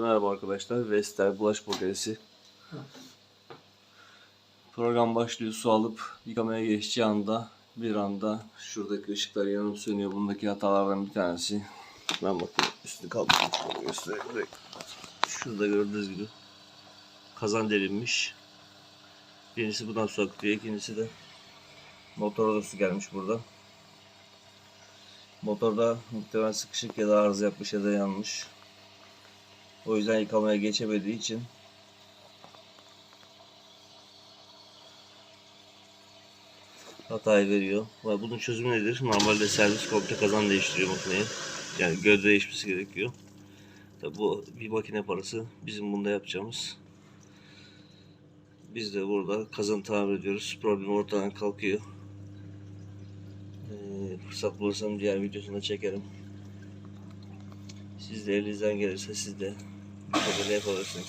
Merhaba arkadaşlar. Vestel Bulaş Makinesi. Program başlıyor. Su alıp yıkamaya geçeceği anda bir anda şuradaki ışıklar yanıp sönüyor. Bundaki hatalardan bir tanesi. Ben bakayım üstünü kaldırayım. şöyle göstereyim. Şurada gördüğünüz gibi kazan delinmiş. Birincisi buradan su akıtıyor. ikincisi de motora da su gelmiş burada. Motorda muhtemelen sıkışık ya da arıza yapmış ya da yanmış. O yüzden yıkamaya geçemediği için hatayı veriyor. Ve bunun çözümü nedir? Normalde servis komple kazan değiştiriyor makineye. Yani gövde değişmesi gerekiyor. Tabi bu bir makine parası. Bizim bunda yapacağımız. Biz de burada kazan tamir ediyoruz. Problem ortadan kalkıyor. Ee, fırsat bulursam diğer videosunu da çekerim. Siz de elinizden gelirse siz de 我觉得说时候